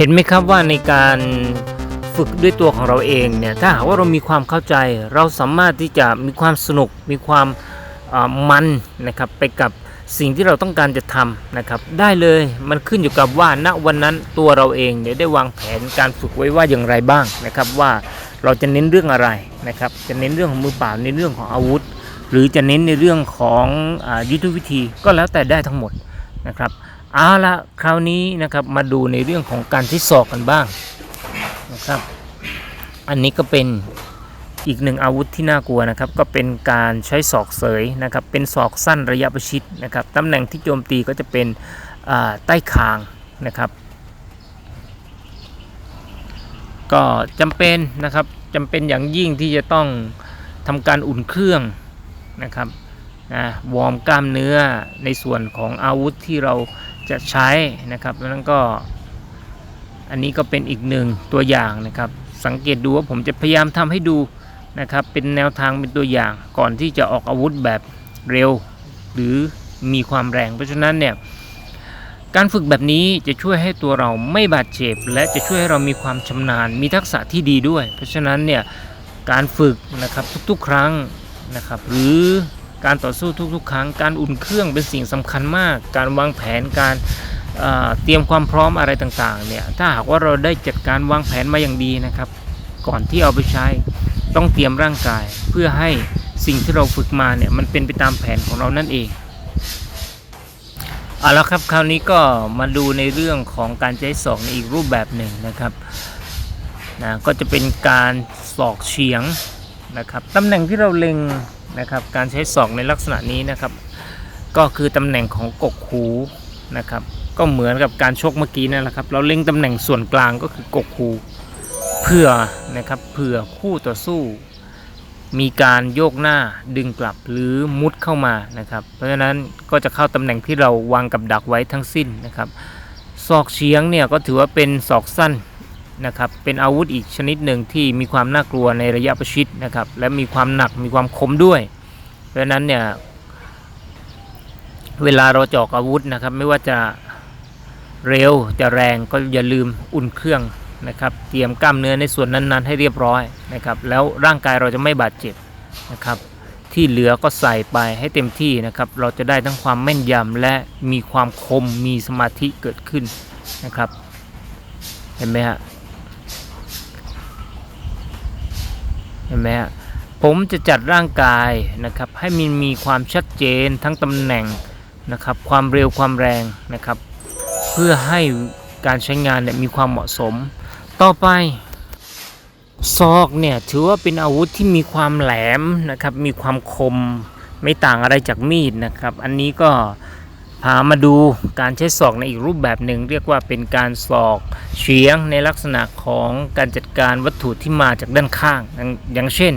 เห็นไหมครับว่าในการฝึกด้วยตัวของเราเองเนี่ยถ้าหากว่าเรามีความเข้าใจ เราสามารถที่จะมีความสนุก มีความมันนะครับไปกับสิ่งที่เราต้องการจะทำนะครับได้เลยมันขึ้นอยู่กับว่าณวันนั้นตัวเราเองเนี่ยได้วางแผนการฝึกไว้ว่าอย่างไรบ้างนะครับว่าเราจะเน้นเรื่องอะไรนะครับจะเน้นเรื่องของมือเปล่าในเรื่องของอาวุธ หรือจะเน้นในเรื่องของอยุทธวิธีก็แล้วแต่ได้ทั้งหมดนะครับ เอาละคราวนี้นะครับมาดูในเรื่องของการที่ศอกกันบ้างนะครับ อันนี้ก็เป็นอีกหนึ่งอาวุธที่น่ากลัวนะครับ ก็เป็นการใช้ศอกเสยนะครับ เป็นศอกสั้นระยะประชิดนะครับตำแหน่งที่โจมตีก็จะเป็นใต้คางนะครับ ก็จำเป็นนะครับจำเป็นอย่างยิ่งที่จะต้องทำการอุ่นเครื่องนะครับนะวอร์มกล้ามเนื้อในส่วนของอาวุธที่เรา จะใช้นะครับแล้วนั้นก็ อันนี้ก็เป็นอีกหนึ่งตัวอย่างนะครับ สังเกตดูว่าผมจะพยายามทำให้ดูนะครับ เป็นแนวทางเป็นตัวอย่างก่อนที่จะออกอาวุธแบบเร็ว หรือมีความแรง เพราะฉะนั้นเนี่ยการฝึกแบบนี้จะช่วยให้ตัวเราไม่บาดเจ็บ และจะช่วยให้เรามีความชำนาญ มีทักษะที่ดีด้วย เพราะฉะนั้นเนี่ยการฝึกนะครับทุกๆ ครั้งนะครับ หรือ การต่อสู้ทุกๆ ครั้งการอุ่นเครื่องเป็นสิ่งสำคัญมาก การวางแผนการเเตรียมความพร้อมอะไรต่างๆเนี่ยถ้าหากว่าเราได้จัดการวางแผนมาอย่างดีนะครับ ก่อนที่เอาไปใช้ต้องเตรียมร่างกายเพื่อให้สิ่งที่เราฝึกมาเนี่ยมันเป็นไปตามแผนของเรานั่นเองเอาละครับคราวนี้ก็มาดูในเรื่องของการใช้ศอกในอีกรูปแบบหนึ่งนะครับนะก็จะเป็นการศอกเฉียงนะครับตำแหน่งที่เราเล็ง นะครับการใช้ศอกในลักษณะนี้นะครับ ก็คือตำแหน่งของกกหูนะครับก็เหมือนกับการชกเมื่อกี้นั่นแหละครับ เราเล็งตำแหน่งส่วนกลางก็คือกกหูเพื่อนะครับเพื่อคู่ต่อสู้ มีการโยกหน้าดึงกลับหรือมุดเข้ามานะครับ เพราะฉะนั้นก็จะเข้าตำแหน่งที่เราวางกับดักไว้ทั้งสิ้นนะครับศอกเฉียงเนี่ยก็ถือว่าเป็นศอกสั้น นะครับ เป็นอาวุธอีกชนิดหนึ่งที่มีความน่ากลัวในระยะประชิดนะครับ และมีความหนักมีความคมด้วย เพราะนั้นเนี่ยเวลาเราจะออกอาวุธนะครับ ไม่ว่าจะเร็วจะแรงก็อย่าลืมอุ่นเครื่องนะครับ เตรียมกล้ามเนื้อในส่วนนั้นๆ ให้เรียบร้อยนะครับ แล้วร่างกายเราจะไม่บาดเจ็บนะครับ ที่เหลือก็ใส่ไปให้เต็มที่นะครับ เราจะได้ทั้งความแม่นยำและมีความคมมีสมาธิเกิดขึ้นนะครับ เห็นไหมฮะ เห็นไหมฮะผมจะจัดร่างกายนะครับให้มันมีความชัดเจนทั้งตำแหน่งนะครับความเร็วความแรงนะครับ เพื่อให้การใช้งานเนี่ยมีความเหมาะสม ต่อไปซอกเนี่ยถือว่าเป็นอาวุธที่มีความแหลมนะครับมีความคมไม่ต่างอะไรจากมีดนะครับ อันนี้ก็ พามาดูการใช้ศอกในอีกรูปแบบหนึ่ง เรียกว่าเป็นการศอกเฉียงในลักษณะของการจัดการวัตถุที่มาจากด้านข้าง อย่างเช่น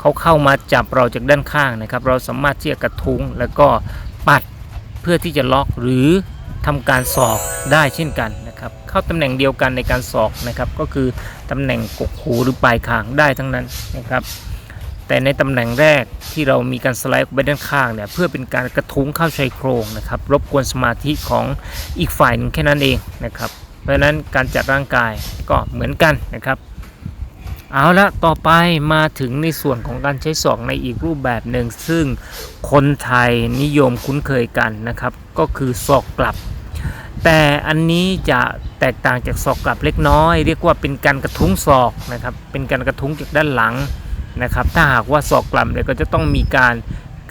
เขาเข้ามาจับเราจากด้านข้างนะครับ เราสามารถที่จะกระทุ้งแล้วก็ปัดเพื่อที่จะล็อกหรือทำการสอกได้เช่นกันนะครับ เข้าตำแหน่งเดียวกันในการสอกนะครับ ก็คือตำแหน่งกกหูหรือปลายคางได้ทั้งนั้นนะครับ แต่ในตำแหน่งแรกที่เรามีการสไลด์ไปด้านข้างเนี่ยเพื่อเป็นการกระทุ้งเข้าชายโครงนะครับรบกวนสมาธิของอีกฝ่ายหนึงแค่นั้นเองนะครับ เพราะฉะนั้นการจัดร่างกายก็เหมือนกันนะครับ เอาละต่อไปมาถึงในส่วนของการใช้ศอกในอีกรูปแบบหนึ่งซึ่งคนไทยนิยมคุ้นเคยกันนะครับ ก็คือศอกกลับ แต่อันนี้จะแตกต่างจากศอกกลับเล็กน้อย เรียกว่าเป็นการกระทุ้งศอกนะครับเป็นการกระทุ้งจากด้านหลัง นะครับ ถ้าหากว่าศอกกลับเนี่ยก็จะต้องมีการ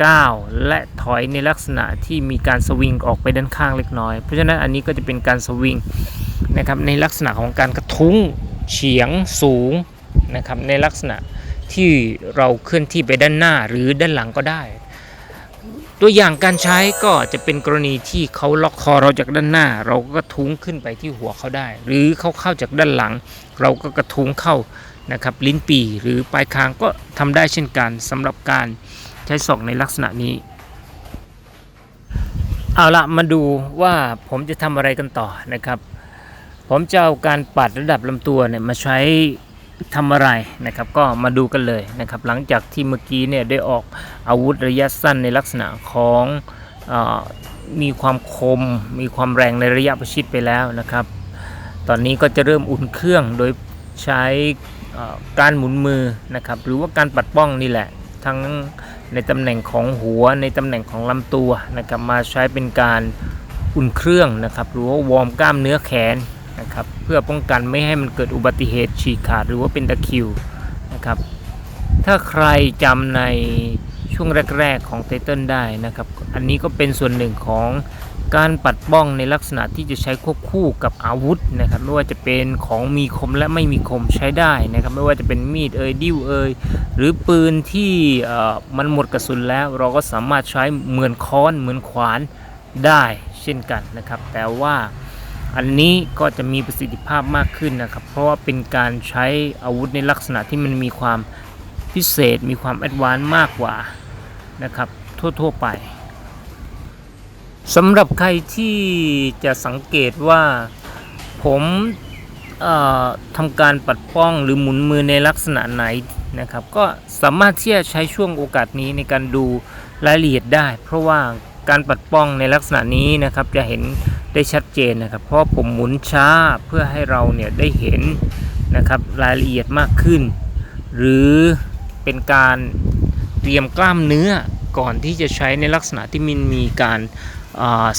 ก้าวและถอยในลักษณะที่มีการสวิงออกไปด้านข้างเล็กน้อย เพราะฉะนั้นอันนี้ก็จะเป็นการสวิงนะครับในลักษณะของการกระทุ้งเฉียงสูงนะครับในลักษณะที่เราเคลื่อนที่ไปด้านหน้าหรือด้านหลังก็ได้ ตัวอย่างการใช้ก็จะเป็นกรณีที่เขาล็อกคอเราจากด้านหน้า เราก็กระทุ้งขึ้นไปที่หัวเขาได้ หรือเขาเข้าจากด้านหลัง เราก็กระทุ้งเข้า นะครับลิ้นปีหรือปลายคางก็ทำได้เช่นกันสำหรับการใช้ศอกในลักษณะนี้ เอาละมาดูว่าผมจะทำอะไรกันต่อนะครับ ผมจะเอาการปัดระดับลำตัวเนี่ยมาใช้ทำอะไรนะครับก็มาดูกันเลยนะครับ หลังจากที่เมื่อกี้เนี่ยได้ออกอาวุธระยะสั้นในลักษณะของออมีความคม มีความแรงในระยะประชิดไปแล้วนะครับ ตอนนี้ก็จะเริ่มอุ่นเครื่องโดยใช้ การหมุนมือนะครับหรือว่าการปัดป้องนี่แหละ ทั้งในตำแหน่งของหัวในตำแหน่งของลำตัวนะครับมาใช้เป็นการอุ่นเครื่องนะครับหรือว่าวอร์มกล้ามเนื้อแขนนะครับเพื่อป้องกันไม่ให้มันเกิดอุบัติเหตุฉีกขาดหรือว่าเป็นตะคิวนะครับถ้าใครจำในช่วงแรก ๆ ของไตเติลได้นะครับ อันนี้ก็เป็นส่วนหนึ่งของ การปัดป้องในลักษณะที่จะใช้ควบคู่กับอาวุธนะครับไม่ว่าจะเป็นของมีคมและไม่มีคมใช้ได้นะครับไม่ว่าจะเป็นมีดเอ่ยดิ้วเอ่ยหรือปืนที่มันหมดกระสุนแล้ว เราก็สามารถใช้เหมือนค้อนเหมือนขวานได้เช่นกันนะครับ แต่ว่าอันนี้ก็จะมีประสิทธิภาพมากขึ้นนะครับ เพราะว่าเป็นการใช้อาวุธในลักษณะที่มันมีความพิเศษ มีความแอดวานซ์มากกว่านะครับทั่วๆไป สำหรับใครที่จะสังเกตว่าผมทำการปัดป้องหรือหมุนมือในลักษณะไหนนะครับ ก็สามารถที่จะใช้ช่วงโอกาสนี้ในการดูรายละเอียดได้ เพราะว่าการปัดป้องในลักษณะนี้นะครับจะเห็นได้ชัดเจนนะครับ เพราะผมหมุนช้าเพื่อให้เราเนี่ยได้เห็นนะครับรายละเอียดมากขึ้น หรือเป็นการเตรียมกล้ามเนื้อก่อนที่จะใช้ในลักษณะที่มันมีการ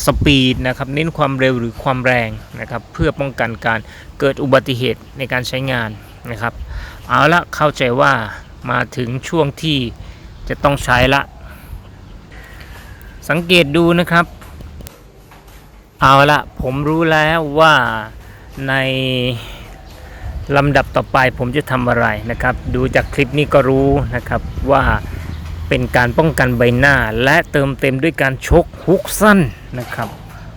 สปีดนะครับเน้นความเร็วหรือความแรงนะครับเพื่อป้องกันการเกิดอุบัติเหตุในการใช้งานนะครับ เอาละเข้าใจว่ามาถึงช่วงที่จะต้องใช้ละ สังเกตดูนะครับ เอาละผมรู้แล้วว่าในลำดับต่อไปผมจะทำอะไรนะครับ ดูจากคลิปนี้ก็รู้นะครับว่า เป็นการป้องกันใบหน้าและเติมเต็มด้วยการชกฮุกสั้นนะครับ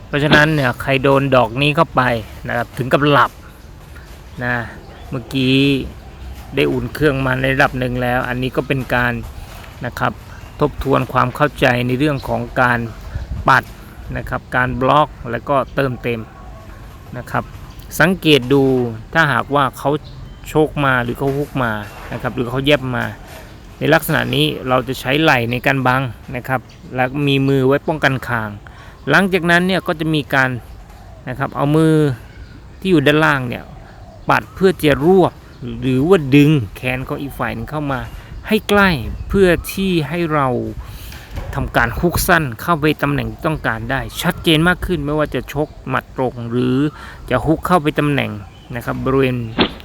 เพราะฉะนั้นเนี่ยใครโดนดอกนี้เข้าไปนะครับถึงกับหลับนะเมื่อกี้ได้อุ่นเครื่องมาในระดับหนึ่งแล้ว อันนี้ก็เป็นการนะครับทบทวนความเข้าใจในเรื่องของการปัดนะครับการบล็อกแล้วก็เติมเต็มนะครับ สังเกตดูถ้าหากว่าเขาโชกมาหรือเขาฮุกมานะครับหรือเขาเย็บมา ในลักษณะนี้เราจะใช้ไหล่ในการบังนะครับ แล้วมีมือไว้ป้องกันคาง หลังจากนั้นเนี่ยก็จะมีการนะครับเอามือที่อยู่ด้านล่างเนี่ยปัดเพื่อจะรวบหรือว่าดึงแขนของอีกฝ่ายนึงเข้ามา ให้ใกล้เพื่อที่ให้เราทำการคุกสั้นเข้าไปตำแหน่งที่ต้องการได้ ชัดเจนมากขึ้นไม่ว่าจะชกหมัดตรง หรือจะฮุกเข้าไปตำแหน่งนะครับบริเวณ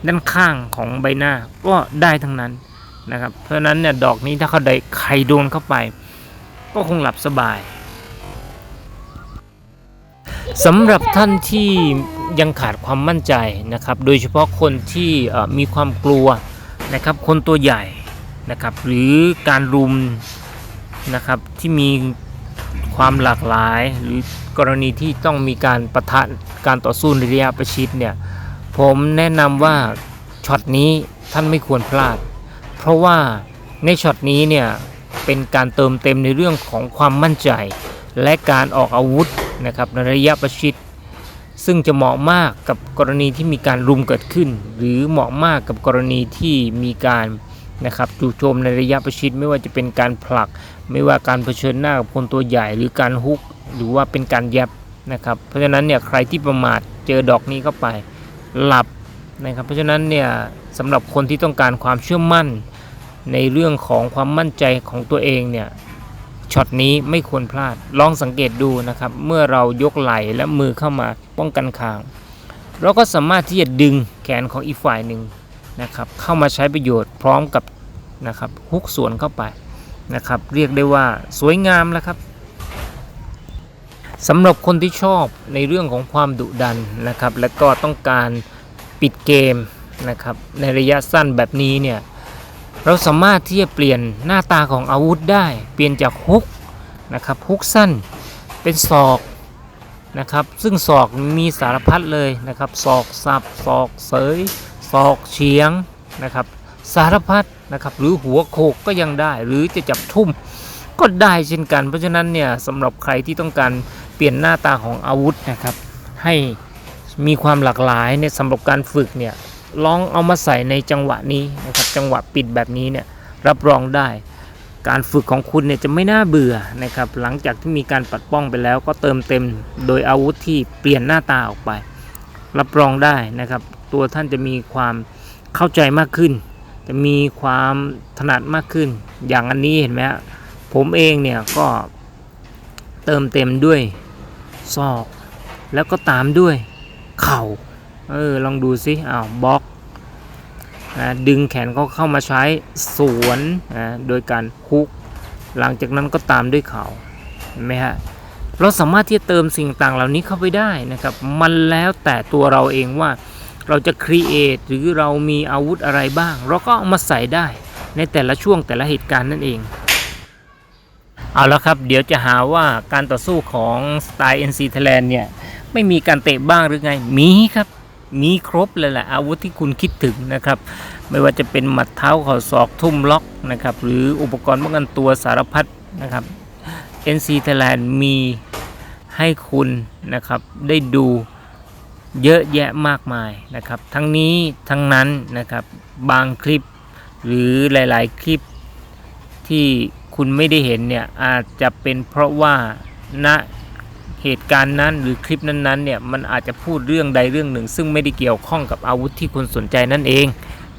ด้านข้างของใบหน้าก็ได้ทั้งนั้น นะครับ เพราะนั้นเนี่ยดอกนี้ถ้าเขาได้ใครโดนเข้าไป ก็คงหลับสบายสำหรับท่านที่ยังขาดความมั่นใจนะครับ โดยเฉพาะคนที่มีความกลัวนะครับ คนตัวใหญ่นะครับ หรือการรุมนะครับที่มีความหลากหลาย หรือกรณีที่ต้องมีการประทะการต่อสู้ในระยะประชิดเนี่ย ผมแนะนำว่าช็อตนี้ท่านไม่ควรพลาด เพราะว่าในช็อตนี้เนี่ยเป็นการเติมเต็มในเรื่องของความมั่นใจ และการออกอาวุธนะครับในระยะประชิด ซึ่งจะเหมาะมากกับกรณีที่มีการรุมเกิดขึ้น หรือเหมาะมากกับกรณีที่มีการนะครับจู่โจมในระยะประชิดไม่ว่าจะเป็นการผลัก ไม่ว่าการเผชิญหน้ากับคนตัวใหญ่หรือการฮุก หรือว่าเป็นการแยบนะครับเพราะฉะนั้นเนี่ยใครที่ประมาทเจอดอกนี้เข้าไปหลับนะครับเพราะฉะนั้นเนี่ยสำหรับคนที่ต้องการความเชื่อมั่น ในเรื่องของความมั่นใจของตัวเองเนี่ยช็อตนี้ไม่ควรพลาด ลองสังเกตดูนะครับ เมื่อเรายกไหล่และมือเข้ามาป้องกันคาง เราก็สามารถที่จะดึงแขนของอีกฝ่ายหนึ่งนะครับ เข้ามาใช้ประโยชน์พร้อมกับนะครับฮุกส่วนเข้าไปนะครับ เรียกได้ว่าสวยงามแล้วครับสำหรับคนที่ชอบในเรื่องของความดุดันนะครับ และก็ต้องการปิดเกมนะครับในระยะสั้นแบบนี้เนี่ย เราสามารถที่จะเปลี่ยนหน้าตาของอาวุธได้ เปลี่ยนจากฮุกนะครับฮุกสั้นเป็นศอกนะครับซึ่งศอกมีสารพัดเลยนะครับศอกสับศอกเสยศอกเฉียงนะครับสารพัดนะครับหรือหัวโขกก็ยังได้ หรือจะจับทุ่มก็ได้เช่นกัน เพราะฉะนั้นเนี่ยสำหรับใครที่ต้องการเปลี่ยนหน้าตาของอาวุธนะครับให้มีความหลากหลายในสำหรับการฝึกเนี่ย ลองเอามาใส่ในจังหวะนี้นะครับจังหวะปิดแบบนี้เนี่ยรับรองได้ การฝึกของคุณเนี่ยจะไม่น่าเบื่อนะครับหลังจากที่มีการปัดป้องไปแล้วก็เติมเต็มโดยอาวุธที่เปลี่ยนหน้าตาออกไป รับรองได้นะครับ ตัวท่านจะมีความเข้าใจมากขึ้น จะมีความถนัดมากขึ้น อย่างอันนี้เห็นไหมฮะผมเองเนี่ยก็เติมเต็มด้วยศอก แล้วก็ตามด้วยเข่า เออลองดูสิอ้าวบล็อกนะดึงแขนเขาเข้ามาใช้สวนนะโดยการฮุก หลังจากนั้นก็ตามด้วยเข่าเห็นไหมฮะเราสามารถที่จะเติมสิ่งต่างเหล่านี้เข้าไปได้นะครับ มันแล้วแต่ตัวเราเองว่าเราจะครีเอทหรือเรามีอาวุธอะไรบ้าง เราก็เอามาใส่ได้ในแต่ละช่วงแต่ละเหตุการณ์นั่นเอง เอาละครับ เดี๋ยวจะหาว่าการต่อสู้ของสไตล์ NC Thailand เนี่ย ไม่มีการเตะบ้างหรือไง มีครับ มีครบเลยแหละอาวุธที่คุณคิดถึงนะครับ ไม่ว่าจะเป็นหมัดเท้าข่าศอกทุ่มล็อกนะครับหรืออุปกรณ์ป้องกันตัวสารพัดนะครับ NC Thailand มีให้คุณนะครับได้ดูเยอะแยะมากมายนะครับ ทั้งนี้ทั้งนั้นนะครับบางคลิปหรือหลายๆ คลิปที่คุณไม่ได้เห็นเนี่ยอาจจะเป็นเพราะว่าณ เหตุการณ์นั้นหรือคลิปนั้นๆเนี่ยมันอาจจะพูดเรื่องใดเรื่องหนึ่ง ซึ่งไม่ได้เกี่ยวข้องกับอาวุธที่คุณสนใจนั่นเอง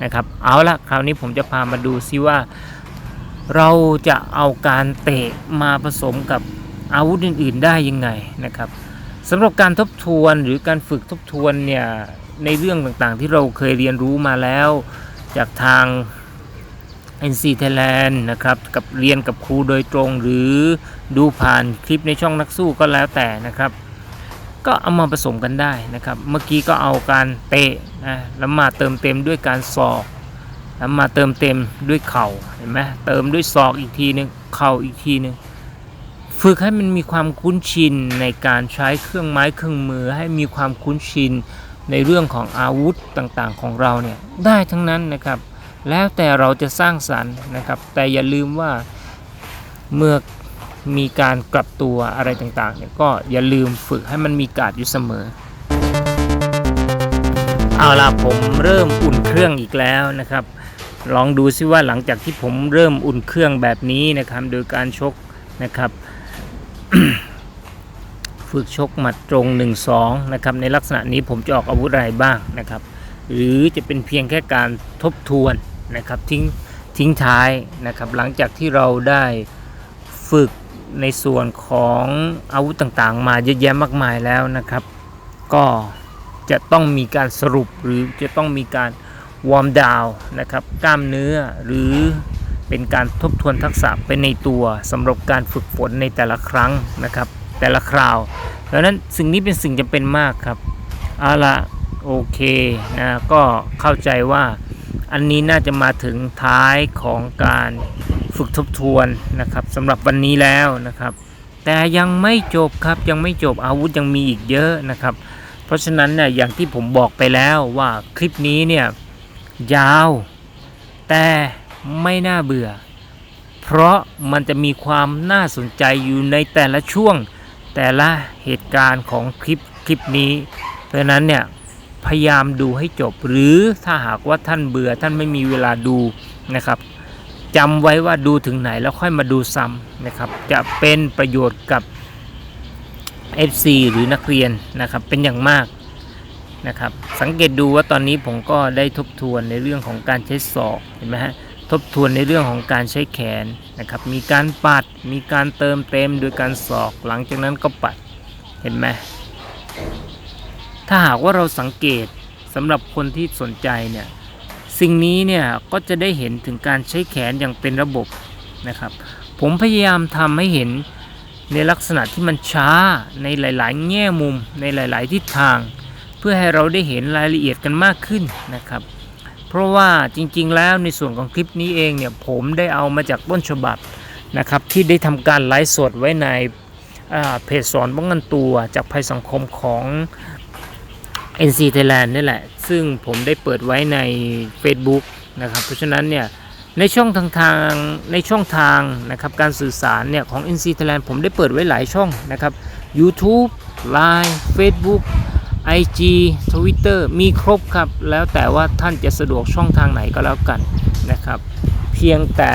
นะครับเอาละคราวนี้ผมจะพามาดูซิว่า เราจะเอาการเตะมาผสมกับอาวุธอื่น ๆ ได้ยังไงนะครับสำหรับการทบทวนหรือการฝึกทบทวนเนี่ยในเรื่องต่างๆ ที่เราเคยเรียนรู้มาแล้ว จากทาง NC Thailand นะครับกับเรียนกับครูโดยตรงหรือ ดูผ่านคลิปในช่องนักสู้ก็แล้วแต่นะครับ ก็เอามาผสมกันได้นะครับ เมื่อกี้ก็เอาการเตะนะแล้วมาเติมเต็มด้วยการสอกแล้วมาเติมเต็มด้วยเข่าเห็นไหมเติมด้วยศอกอีกทีหนึงเข่าอีกทีหนึงฝึกให้มันมีความคุ้นชินในการใช้เครื่องไม้เครื่องมือให้มีความคุ้นชินในเรื่องของอาวุธต่างๆของเราเนี่ยได้ทั้งนั้นนะครับ แล้วแต่เราจะสร้างสรรค์นะครับ แต่อย่าลืมว่าเมื่อ มีการกลับตัวอะไรต่างๆเนี่ยก็อย่าลืมฝึกให้มันมีการดอยู่เสมอ เอาล่ะผมเริ่มอุ่นเครื่องอีกแล้วนะครับ ลองดูซิว่าหลังจากที่ผมเริ่มอุ่นเครื่องแบบนี้นะครับ โดยการชกนะครับ ฝึกชกหมัดตรง 1-2 นะครับ ในลักษณะนี้ผมจะออกอาวุธอะไรบ้างนะครับ หรือจะเป็นเพียงแค่การทบทวนนะครับทิ้งทิ้งท้ายนะครับ หลังจากที่เราได้ฝึก ในส่วนของอาวุธต่างๆ มาเยอะแยะมากมายแล้วนะครับ ก็จะต้องมีการสรุปหรือจะต้องมีการวอร์มดาวนะครับกล้ามเนื้อหรือเป็นการทบทวนทักษะไปในตัวสำหรับการฝึกฝนในแต่ละครั้งนะครับ แต่ละคราวดังนั้นสิ่งนี้เป็นสิ่งจำเป็นมากครับเอาละโอเคนะก็เข้าใจว่าอันนี้น่าจะมาถึงท้ายของการ ฝึกทบทวนนะครับสำหรับวันนี้แล้วนะครับ แต่ยังไม่จบครับยังไม่จบอาวุธยังมีอีกเยอะนะครับ เพราะฉะนั้นเนี่ยอย่างที่ผมบอกไปแล้วว่าคลิปนี้เนี่ยยาว แต่ไม่น่าเบื่อ เพราะมันจะมีความน่าสนใจอยู่ในแต่ละช่วงแต่ละเหตุการณ์ของคลิปคลิปนี้ เพราะนั้นเนี่ยพยายามดูให้จบหรือถ้าหากว่าท่านเบื่อท่านไม่มีเวลาดูนะครับ จำไว้ว่าดูถึงไหนแล้วค่อยมาดูซ้ำนะครับ จะเป็นประโยชน์กับ FC หรือนักเรียนนะครับเป็นอย่างมากนะครับ สังเกตดูว่าตอนนี้ผมก็ได้ทบทวนในเรื่องของการใช้ศอกเห็นไหมฮะทบทวนในเรื่องของการใช้แขนนะครับ มีการปัด มีการเติมเต็มโดยการศอก หลังจากนั้นก็ปัด เห็นไหมถ้าหากว่าเราสังเกตสำหรับคนที่สนใจเนี่ย สิ่งนี้เนี่ยก็จะได้เห็นถึงการใช้แขนอย่างเป็นระบบนะครับ ผมพยายามทำให้เห็นในลักษณะที่มันช้าในหลาย ๆ แง่มุมในหลาย ๆ ทิศทาง เพื่อให้เราได้เห็นรายละเอียดกันมากขึ้นนะครับ เพราะว่าจริง ๆ แล้วในส่วนของคลิปนี้เองเนี่ยผมได้เอามาจากต้นฉบับนะครับที่ได้ทำการไลฟ์สดไว้ในเพจสอนป้องกันตัวจากภัยสังคมของ NC Thailand นี่แหละ ซึ่งผมได้เปิดไว้ใน Facebook นะครับ เพราะฉะนั้นเนี่ยในช่องทางทางในช่องทางนะครับการสื่อสารเนี่ยของ NC Thailand ผมได้เปิดไว้หลายช่องนะครับ YouTube Line Facebook IG Twitter มีครบครับ แล้วแต่ว่าท่านจะสะดวกช่องทางไหนก็แล้วกันนะครับ เพียงแต่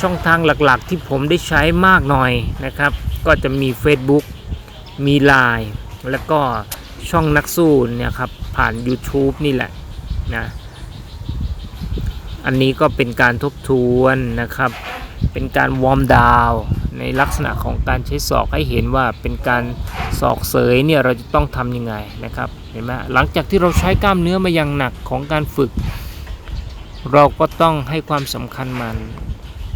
ช่องทางหลักๆ ที่ผมได้ใช้มากหน่อยนะครับ ก็จะมี Facebook มี Line แล้วก็ ช่องนักสู้เนี่ยครับผ่าน YouTube นี่แหละนะอันนี้ก็เป็นการทบทวนนะครับ เป็นการวอร์มดาวในลักษณะของการใช้ศอกให้เห็นว่าเป็นการศอกเสยเนี่ยเราจะต้องทำยังไงนะครับเห็นไหมหลังจากที่เราใช้กล้ามเนื้อมาอย่างหนักของการฝึก เราก็ต้องให้ความสำคัญมัน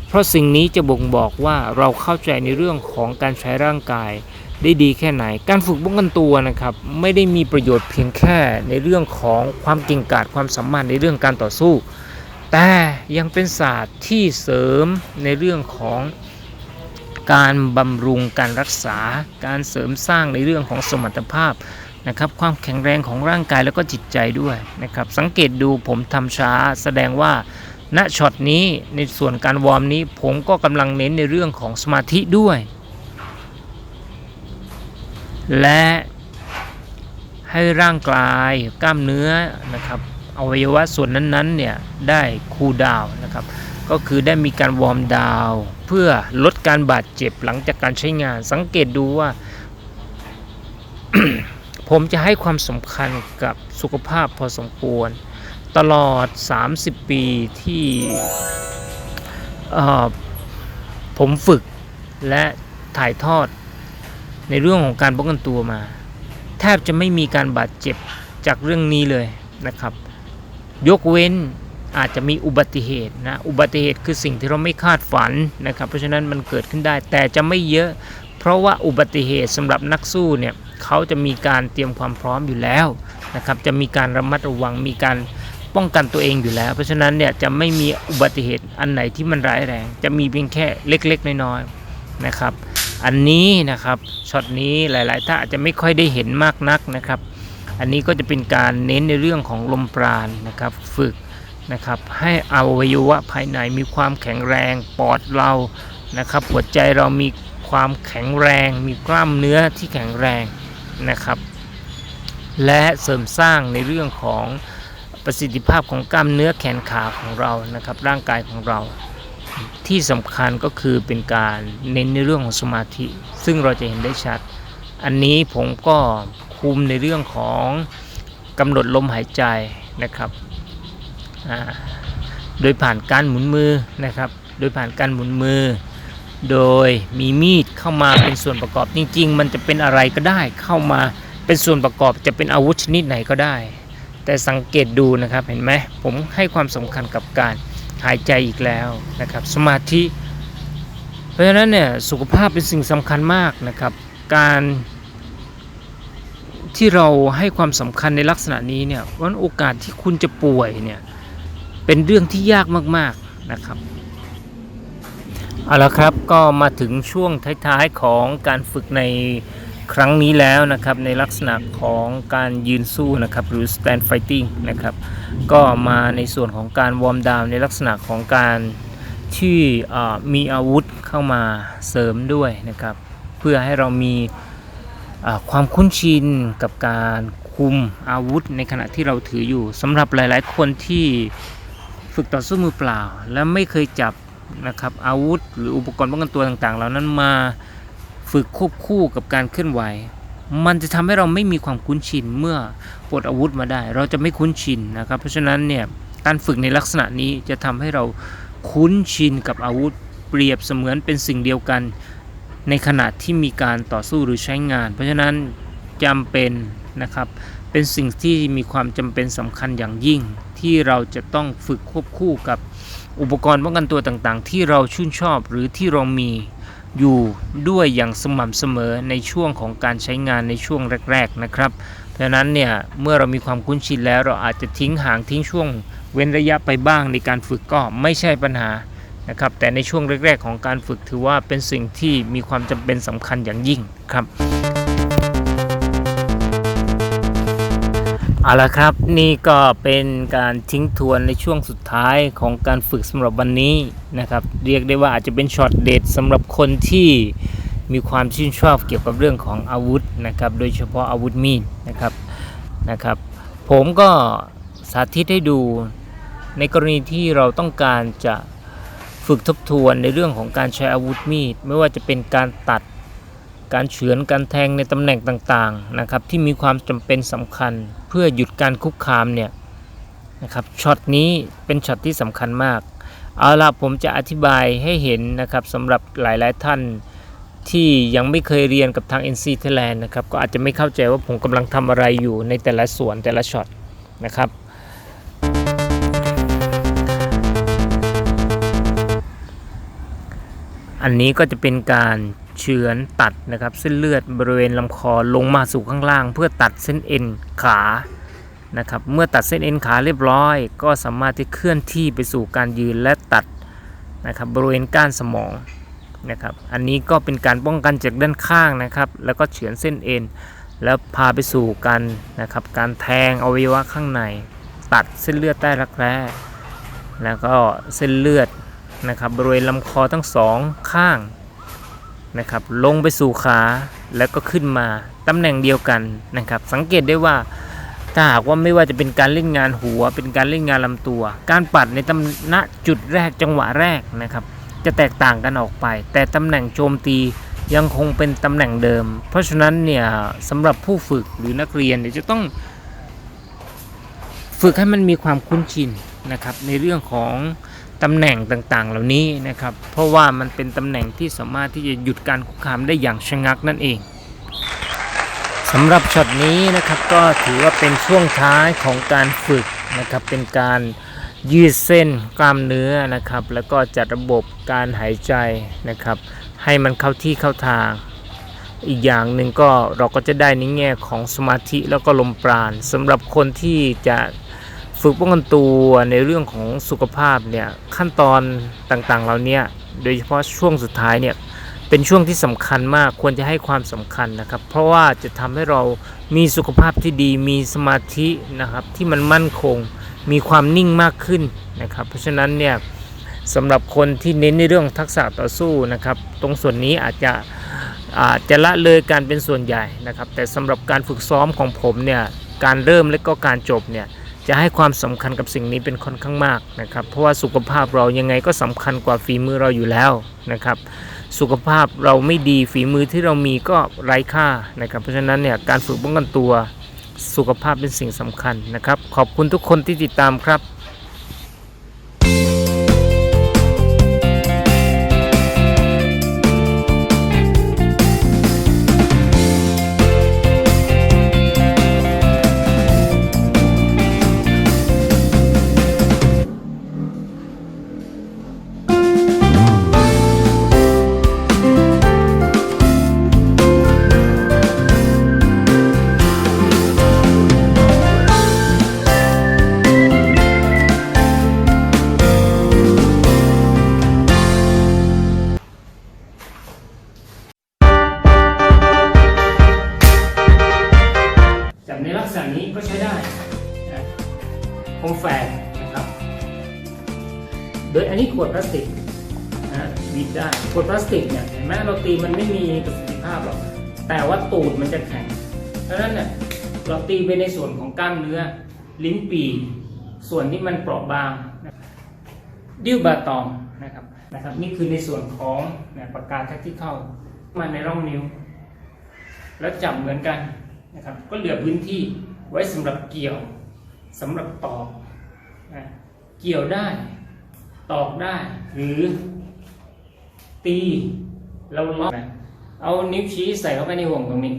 เพราะสิ่งนี้จะบ่งบอกว่าเราเข้าใจในเรื่องของการใช้ร่างกาย ได้ดีแค่ไหน การฝึกป้องกันตัวนะครับไม่ได้มีประโยชน์เพียงแค่ในเรื่องของความเก่งกาจความสามารถในเรื่องการต่อสู้ แต่ยังเป็นศาสตร์ที่เสริมในเรื่องของการบำรุงการรักษา การเสริมสร้างในเรื่องของสมรรถภาพนะครับความแข็งแรงของร่างกายแล้วก็จิตใจด้วยนะครับสังเกตดูผมทำช้าแสดงว่าณช็อตนี้ในส่วนการวอร์มนี้ผมก็กำลังเน้นในเรื่องของสมาธิด้วย และให้ร่างกายกล้ามเนื้อนะครับอวัยวะส่วนนั้นๆเนี่ยได้คูลดาวนะครับก็คือได้มีการวอร์มดาวเพื่อลดการบาดเจ็บหลังจากการใช้งาน สังเกตดูว่า ผมจะให้ความสำคัญกับสุขภาพพอสมควร ตลอด 30 ปีที่ผมฝึกและถ่ายทอด ในเรื่องของการป้องกันตัวมา แทบจะไม่มีการบาดเจ็บจากเรื่องนี้เลยนะครับ ยกเว้นอาจจะมีอุบัติเหตุนะอุบัติเหตุคือสิ่งที่เราไม่คาดฝันนะครับ เพราะฉะนั้นมันเกิดขึ้นได้แต่จะไม่เยอะ เพราะว่าอุบัติเหตุสำหรับนักสู้เนี่ยเขาจะมีการเตรียมความพร้อมอยู่แล้วนะครับจะมีการระมัดระวังมีการป้องกันตัวเองอยู่แล้ว เพราะฉะนั้นเนี่ยจะไม่มีอุบัติเหตุอันไหนที่มันร้ายแรง จะมีเพียงแค่เล็กๆน้อยๆนะครับ อันนี้นะครับช็อตนี้หลายๆท่านอาจจะไม่ค่อยได้เห็นมากนักนะครับ อันนี้ก็จะเป็นการเน้นในเรื่องของลมปราณนะครับ ฝึกนะครับให้อวัยวะภายในมีความแข็งแรงปอดเรานะครับหัวใจเรามีความแข็งแรง มีกล้ามเนื้อที่แข็งแรงนะครับ และเสริมสร้างในเรื่องของประสิทธิภาพของกล้ามเนื้อแขนขาของเรานะครับ ร่างกายของเรา ที่สำคัญก็คือเป็นการเน้นในเรื่องของสมาธิ ซึ่งเราจะเห็นได้ชัด อันนี้ผมก็คุมในเรื่องของกำหนดลมหายใจนะครับโดยผ่านการหมุนมือนะครับ โดยผ่านการหมุนมือ โดยมีมีดเข้ามาเป็นส่วนประกอบจริง ๆ มันจะเป็นอะไรก็ได้เข้ามาเป็นส่วนประกอบจะเป็นอาวุธชนิดไหนก็ได้ แต่สังเกตดูนะครับเห็นไหมผมให้ความสำคัญกับการ หายใจอีกแล้วนะครับ สมาธิ เพราะฉะนั้นเนี่ยสุขภาพเป็นสิ่งสำคัญมากนะครับ การที่เราให้ความสำคัญในลักษณะนี้เนี่ยวันโอกาสที่คุณจะป่วยเนี่ยเป็นเรื่องที่ยากมากๆนะครับเอาละครับก็มาถึงช่วงท้ายๆของการฝึกใน ครั้งนี้แล้วนะครับในลักษณะของการยืนสู้นะครับหรือ stand fighting นะครับก็มาในส่วนของการวอร์มดาวในลักษณะของการที่มีอาวุธเข้ามาเสริมด้วยนะครับเพื่อให้เรามีความคุ้นชินกับการคุมอาวุธในขณะที่เราถืออยู่สำหรับหลาย ๆ คนที่ฝึกต่อสู้มือเปล่า และไม่เคยจับนะครับอาวุธหรืออุปกรณ์ป้องกันตัวต่าง ๆ เหล่านั้นมา ฝึกควบคู่กับการเคลื่อนไหว มันจะทำให้เราไม่มีความคุ้นชินเมื่อปลดอาวุธมาได้ เราจะไม่คุ้นชินนะครับ เพราะฉะนั้นเนี่ยการฝึกในลักษณะนี้จะทำให้เราคุ้นชินกับอาวุธ เปรียบเสมือนเป็นสิ่งเดียวกัน ในขณะที่มีการต่อสู้หรือใช้งาน เพราะฉะนั้นจำเป็นนะครับ เป็นสิ่งที่มีความจำเป็นสำคัญอย่างยิ่ง ที่เราจะต้องฝึกควบคู่กับอุปกรณ์ป้องกันตัวต่างๆ ที่เราชื่นชอบหรือที่เรามี อยู่ด้วยอย่างสม่ำเสมอในช่วงของการใช้งานในช่วงแรก ๆ นะครับ เพราะนั้นเนี่ยเมื่อเรามีความคุ้นชินแล้วเราอาจจะทิ้งห่างทิ้งช่วง เว้นระยะไปบ้างในการฝึกก็ไม่ใช่ปัญหานะครับ แต่ในช่วงแรก ๆ ของการฝึกถือว่าเป็นสิ่งที่มีความจำเป็นสำคัญอย่างยิ่งครับ เอาละครับนี่ก็เป็นการทิ้งทวนในช่วงสุดท้ายของการฝึกสำหรับวันนี้นะครับ เรียกได้ว่าอาจจะเป็นช็อตเด็ดสำหรับคนที่มีความชื่นชอบเกี่ยวกับเรื่องของอาวุธนะครับ โดยเฉพาะอาวุธมีดนะครับนะครับ ผมก็สาธิตให้ดูในกรณีที่เราต้องการจะฝึกทบทวนในเรื่องของการใช้อาวุธมีด ไม่ว่าจะเป็นการตัดการเฉือนการแทงในตำแหน่งต่างๆนะครับที่มีความจำเป็นสำคัญ เพื่อหยุดการคุกคามเนี่ยนะครับช็อตนี้เป็นช็อตที่สำคัญมาก เอาละผมจะอธิบายให้เห็นนะครับสำหรับหลาย ๆ ท่านที่ยังไม่เคยเรียนกับทาง NC Thailand นะครับก็อาจจะไม่เข้าใจว่าผมกำลังทำอะไรอยู่ในแต่ละส่วนแต่ละช็อตนะครับอันนี้ก็จะเป็นการ เฉือนตัดนะครับ เส้นเลือดบริเวณลำคอลงมาสู่ข้างล่าง เพื่อตัดเส้นเอ็นขานะครับเมื่อตัดเส้นเอ็นขาเรียบร้อย ก็สามารถที่เคลื่อนที่ไปสู่การยืนและตัดนะครับบริเวณก้านสมองนะครับอันนี้ก็เป็นการป้องกันจากด้านข้างนะครับแล้วก็เฉือนเส้นเอ็นแล้วพาไปสู่การนะครับการแทงอวัยวะข้างใน ตัดเส้นเลือดใต้รักแร้แล้วก็เส้นเลือดนะครับบริเวณลำคอทั้งสองข้าง นะครับลงไปสู่ขาแล้วก็ขึ้นมาตำแหน่งเดียวกันนะครับ สังเกตได้ว่าถ้าหากว่าไม่ว่าจะเป็นการเล่นงานหัว เป็นการเล่นงานลำตัว การปัดในตำณจุดแรกจังหวะแรกนะครับ จะแตกต่างกันออกไป แต่ตำแหน่งโจมตียังคงเป็นตำแหน่งเดิม เพราะฉะนั้นเนี่ยสำหรับผู้ฝึกหรือนักเรียนเนี่ยจะต้อง ฝึกให้มันมีความคุ้นชินนะครับในเรื่องของ ตำแหน่งต่างๆ เหล่านี้นะครับ เพราะว่ามันเป็นตำแหน่งที่สามารถที่จะหยุดการคุกคามได้อย่างชะงักนั่นเองสำหรับช็อตนี้นะครับก็ถือว่าเป็นช่วงท้ายของการฝึกนะครับเป็นการยืดเส้นกล้ามเนื้อนะครับ แล้วก็จัดระบบการหายใจนะครับ ให้มันเข้าที่เข้าทาง อีกอย่างหนึ่งก็เราก็จะได้ในแง่ของสมาธิแล้วก็ลมปราณสำหรับคนที่จะ ฝึกป้องกันตัวในเรื่องของสุขภาพเนี่ยขั้นตอนต่างๆเหล่านี้โดยเฉพาะช่วงสุดท้ายเนี่ยเป็นช่วงที่สำคัญมากควรจะให้ความสำคัญนะครับ เพราะว่าจะทำให้เรามีสุขภาพที่ดีมีสมาธินะครับที่มันมั่นคง มีความนิ่งมากขึ้นนะครับ เพราะฉะนั้นเนี่ยสำหรับคนที่เน้นในเรื่องทักษะต่อสู้นะครับ ตรงส่วนนี้อาจจะอาจจะละเลยการเป็นส่วนใหญ่นะครับ แต่สำหรับการฝึกซ้อมของผมเนี่ยการเริ่มและก็การจบเนี่ย จะให้ความสำคัญกับสิ่งนี้เป็นค่อนข้างมากนะครับ เพราะว่าสุขภาพเรายังไงก็สำคัญกว่าฝีมือเราอยู่แล้วนะครับ สุขภาพเราไม่ดีฝีมือที่เรามีก็ไร้ค่านะครับ เพราะฉะนั้นเนี่ยการฝึกป้องกันตัวสุขภาพเป็นสิ่งสำคัญนะครับ ขอบคุณทุกคนที่ติดตามครับ ส่วนของกล้ามเนื้อลิ้นปีส่วนที่มันเปราะบางดิ้วบาตองนะครับนะครับ นี่คือในส่วนของปากกาแท็กที่เข้ามาในร่องนิ้ว แล้วจับเหมือนกันนะครับ ก็เหลือพื้นที่ไว้สำหรับเกี่ยวสำหรับตอกนะเกี่ยวได้ ตอกได้ หรือ ตีเราล็อกนะเอานิ้วชี้ใส่เข้าไปในห่วงตรงนี้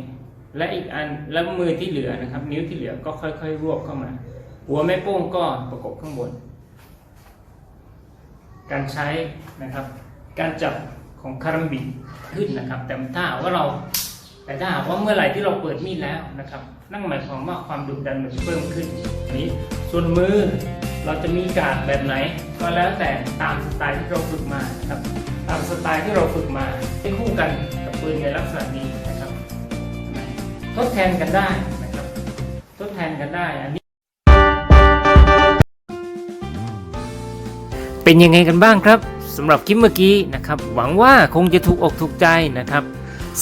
และอีกอันแล้วมือที่เหลือนะครับ นิ้วที่เหลือก็ค่อยๆ รวบเข้ามา หัวแม่โป้งก็ประกบข้างบน การใช้นะครับ การจับของคารัมบิขึ้นนะครับ แต่ถ้าหากว่าเราแต่ถ้าหากว่าเมื่อไหร่ที่เราเปิดมีดแล้วนะครับ นั่นหมายความว่าความดุดันมันจะเพิ่มขึ้นนี้ส่วนมือเราจะมีการแบบไหน ก็แล้วแต่ตามสไตล์ที่เราฝึกมาครับตามสไตล์ที่เราฝึกมาให้คู่กันกับปืนในลักษณะนี้ ทดแทนกันได้นะครับ ทดแทนกันได้อันนี้ เป็นยังไงกันบ้างครับสำหรับคลิปเมื่อกี้นะครับ หวังว่าคงจะถูกอกถูกใจนะครับ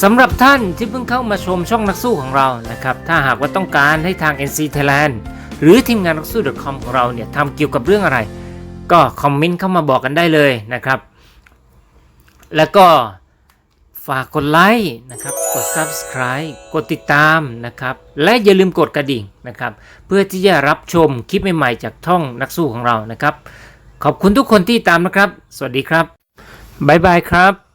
สำหรับท่านที่เพิ่งเข้ามาชมช่องนักสู้ของเรานะครับ ถ้าหากว่าต้องการให้ทาง NC Thailand หรือทีมงานนักสู้ .com ของเราเนี่ยทำเกี่ยวกับเรื่องอะไร ก็คอมเมนต์เข้ามาบอกกันได้เลยนะครับ แล้วก็ ฝากกดไลค์นะครับ กด subscribe กดติดตามนะครับ และอย่าลืมกดกระดิ่งนะครับ เพื่อที่จะรับชมคลิปใหม่ๆ จากท่องนักสู้ของเรานะครับ ขอบคุณทุกคนที่ตามนะครับ สวัสดีครับ บ๊ายบายครับ